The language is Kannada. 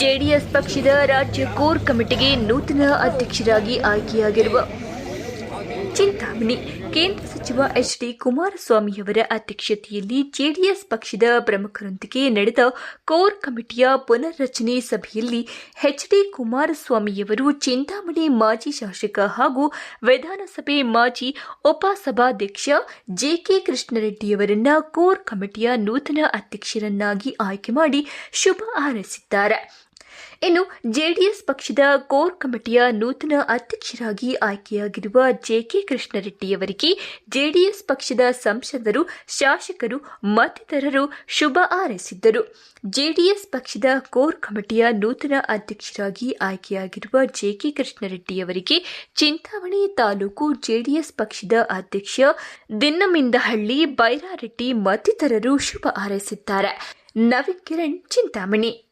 ಜೆಡಿಎಸ್ ಪಕ್ಷದ ರಾಜ್ಯ ಕೋರ್ ಕಮಿಟಿಗೆ ನೂತನ ಅಧ್ಯಕ್ಷರಾಗಿ ಆಯ್ಕೆಯಾಗಿರುವ ಚಿಂತಾಮಣಿ, ಕೇಂದ್ರ ಸಚಿವ ಎಚ್ ಡಿ ಕುಮಾರಸ್ವಾಮಿಯವರ ಅಧ್ಯಕ್ಷತೆಯಲ್ಲಿ ಜೆಡಿಎಸ್ ಪಕ್ಷದ ಪ್ರಮುಖರೊಂದಿಗೆ ನಡೆದ ಕೋರ್ ಕಮಿಟಿಯ ಪುನರ್ರಚನೆ ಸಭೆಯಲ್ಲಿ ಎಚ್ ಡಿ ಕುಮಾರಸ್ವಾಮಿಯವರು ಚಿಂತಾಮಣಿ ಮಾಜಿ ಶಾಸಕ ಹಾಗೂ ವಿಧಾನಸಭೆ ಮಾಜಿ ಉಪಸಭಾಧ್ಯಕ್ಷ ಜೆಕೆ ಕೃಷ್ಣರೆಡ್ಡಿಯವರನ್ನ ಕೋರ್ ಕಮಿಟಿಯ ನೂತನ ಅಧ್ಯಕ್ಷರನ್ನಾಗಿ ಆಯ್ಕೆ ಮಾಡಿ ಶುಭ ಹಾರೈಸಿದ್ದಾರೆ. ಇನ್ನು ಜೆಡಿಎಸ್ ಪಕ್ಷದ ಕೋರ್ ಕಮಿಟಿಯ ನೂತನ ಅಧ್ಯಕ್ಷರಾಗಿ ಆಯ್ಕೆಯಾಗಿರುವ ಜೆಕೆ ಕೃಷ್ಣರೆಡ್ಡಿಯವರಿಗೆ ಜೆಡಿಎಸ್ ಪಕ್ಷದ ಸಂಸದರು, ಶಾಸಕರು, ಮತ್ತಿತರರು ಶುಭ ಹಾರೈಸಿದ್ದರು. ಜೆಡಿಎಸ್ ಪಕ್ಷದ ಕೋರ್ ಕಮಿಟಿಯ ನೂತನ ಅಧ್ಯಕ್ಷರಾಗಿ ಆಯ್ಕೆಯಾಗಿರುವ ಜೆಕೆ ಕೃಷ್ಣರೆಡ್ಡಿಯವರಿಗೆ ಚಿಂತಾಮಣಿ ತಾಲೂಕು ಜೆಡಿಎಸ್ ಪಕ್ಷದ ಅಧ್ಯಕ್ಷ ದಿನ್ನಮಿಂದಹಳ್ಳಿ ಬೈರಾರೆಡ್ಡಿ ಮತ್ತಿತರರು ಶುಭ ಹಾರೈಸಿದ್ದಾರೆ. ನವೀನ್ ಕಿರಣ್, ಚಿಂತಾಮಣಿ.